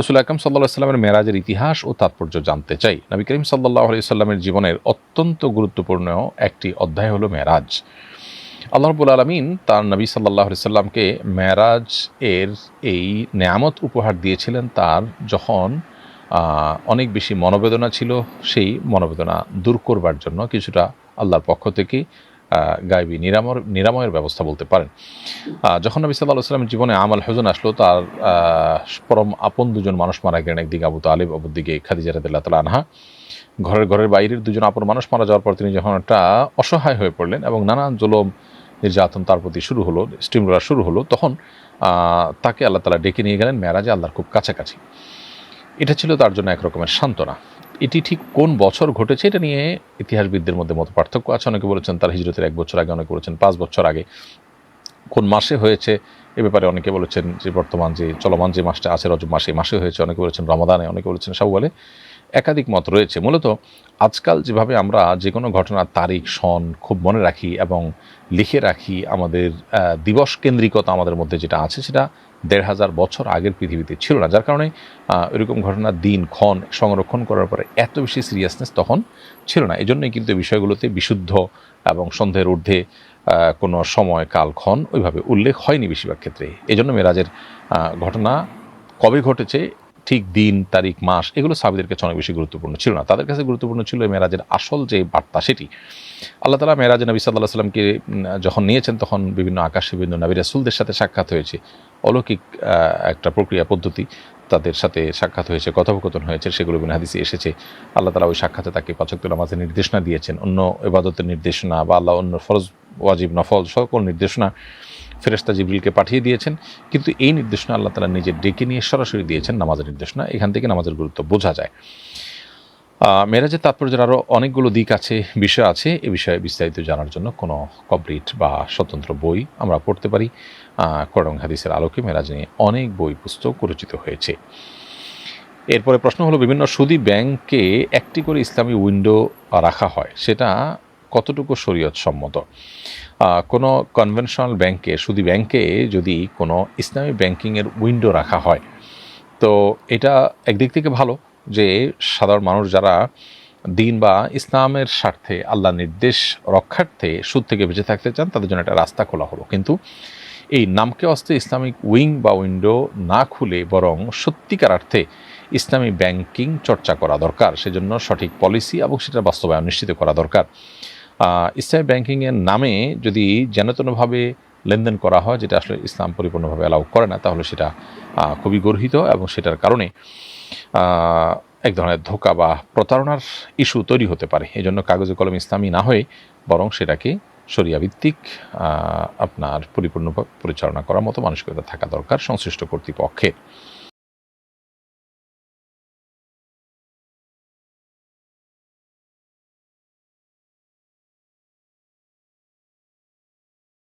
রসুল আকরম সাল্লাহ সাল্লামের মেরাজের ইতিহাস ও তাৎপর্য জানতে চাই। নবী করিম সাল্লাহ সাল্লামের জীবনের অত্যন্ত গুরুত্বপূর্ণ একটি অধ্যায় হলো মেরাজ। আল্লাহ রবুল আলমিন তার নবী সাল্লাহ সাল্লামকে মেরাজ এর এই নেয়ামত উপহার দিয়েছিলেন তার যখন অনেক বেশি মনোবেদনা ছিল, সেই মনোবেদনা দূর করবার জন্য কিছুটা আল্লাহর পক্ষ থেকে গায়েবী নিরাময় নিরাময়ের ব্যবস্থা বলতে পারেন। যখন নবী সাল্লাহ সাল্লামের জীবনে আমাল হজন আসলো, তার পরম আপন দুজন মানুষ মারা গেলেন, একদিকে আবু তালিব, অপরদিকে খাদিজা রাদিল্লাহ তালা আনহা। ঘরের ঘরের বাইরের দুজন আপন মানুষ মারা যাওয়ার পর তিনি যখন একটা অসহায় হয়ে পড়লেন এবং নানান জলম, নির্যাতন তার প্রতি শুরু হলো স্টিমরা শুরু হলো, তখন তাকে আল্লাহ তালা ডেকে নিয়ে গেলেন মেরাজে আল্লাহর খুব কাছাকাছি। এটা ছিল তার জন্য একরকমের সান্ত্বনা। এটি ঠিক কোন বছর ঘটেছে এটা নিয়ে ইতিহাসবিদদের মধ্যে মত পার্থক্য আছে। অনেকে বলেছেন তার হিজরতের এক বছর আগে, অনেকে বলেছেন পাঁচ বছর আগে। কোন মাসে হয়েছে? এ ব্যাপারে অনেকে বলেছেন যে বর্তমান যে চলমান যে মাসটা আছে, রজব মাসে মাসে হয়েছে। অনেকে বলেছেন রমাদানে, অনেকে বলেছেন বলে একাধিক মত রয়েছে। মূলত আজকাল যেভাবে আমরা যে কোনো ঘটনার তারিখ, সন খুব মনে রাখি এবং লিখে রাখি, আমাদের দিবস কেন্দ্রিকতা আমাদের মধ্যে যেটা আছে সেটা দেড় হাজার বছর আগের পৃথিবীতে ছিল না। যার কারণে এরকম ঘটনার দিন, ক্ষণ সংরক্ষণ করার পরে এত বেশি সিরিয়াসনেস তখন ছিল না। এই জন্যই কিন্তু বিষয়গুলোতে বিশুদ্ধ এবং সন্দেহের ঊর্ধ্বে কোনো সময়, কাল, ক্ষণ ওইভাবে উল্লেখ হয়নি বেশিরভাগ ক্ষেত্রে। এই জন্য মেরাজের ঘটনা কবে ঘটেছে ঠিক দিন, তারিখ, মাস, এগুলো সাহাবিদের কাছে অনেক বেশি গুরুত্বপূর্ণ ছিল না। তাদের কাছে গুরুত্বপূর্ণ ছিল মেরাজের আসল যে বার্তা সেটি। আল্লাহ তালা মেরাজ নবী সাল্লাহ সাল্লামকে যখন নিয়েছেন, তখন বিভিন্ন আকাশে বিভিন্ন নবী রাসুলদের সাথে সাক্ষাৎ হয়েছে। অলৌকিক একটা প্রক্রিয়া পদ্ধতি তাদের সাথে সাক্ষাৎ হয়েছে, কথোপকথন হয়েছে, সেগুলো বিন এসেছে। আল্লাহ তালা ওই সাক্ষাতে তাকে পাচক নামাজের নির্দেশনা দিয়েছেন। অন্য এবাদতের নির্দেশনা বা আল্লাহ অন্য ফরজ, ওয়াজিব, নফল, সকল নির্দেশনা ফেরেস্তা জিবরিলকে পাঠিয়ে দিয়েছেন, কিন্তু এই নির্দেশনা আল্লাহ তালা নিজে ডেকে নিয়ে সরাসরি দিয়েছেন নামাজের নির্দেশনা, এখান থেকে নামাজের গুরুত্ব বোঝা যায়। মেরাজের তাৎপর্যের আরও অনেকগুলো দিক আছে, বিষয় আছে, এ বিষয়ে বিস্তারিত জানার জন্য কোনো কমপ্লিট বা স্বতন্ত্র বই আমরা পড়তে পারি। করং হাদিসের আলোকে মেরাজ নিয়ে অনেক বই, পুস্তক রচিত হয়েছে। এরপরে প্রশ্ন হলো, বিভিন্ন সুদী ব্যাংকে একটি করে ইসলামী উইন্ডো রাখা হয়, সেটা কতটুকু শরীয়ত সম্মত কোনো কনভেনশনাল ব্যাংকে সুদী ব্যাংকে যদি কোনো ইসলামী ব্যাংকিংয়ের উইন্ডো রাখা হয়, তো এটা একদিক থেকে ভালো যে সাধারণ মানুষ যারা দিন বা ইসলামের স্বার্থে, আল্লাহ নির্দেশ রক্ষার্থে সুদ থেকে বেঁচে থাকতে চান, তাদের জন্য একটা রাস্তা খোলা হলো। কিন্তু এই নামকে অস্তে ইসলামিক উইং বা উইন্ডো না খুলে বরং সত্যিকার অর্থে ইসলামী ব্যাংকিং চর্চা করা দরকার। সেজন্য সঠিক পলিসি এবং সেটার বাস্তবায়ন নিশ্চিত করা দরকার। ইসলামী ব্যাংকিংয়ের নামে যদি যেনতেনভাবে লেনদেন করা হয়, যেটা আসলে ইসলাম পরিপূর্ণভাবে অ্যালাউ করে না, তাহলে সেটা খুবই গর্হিত এবং সেটার কারণে এক ধরনের ধোকা বা প্রতারণার ইস্যু তৈরি হতে পারে। এই জন্য কাগজে কলম ইসলামী না হয়ে বরং সেটাকে শরিয়া ভিত্তিক আপনার পরিপূর্ণ পরিচালনা করার মতো মানসিকতা থাকা দরকার সংশ্লিষ্ট কর্তৃপক্ষের।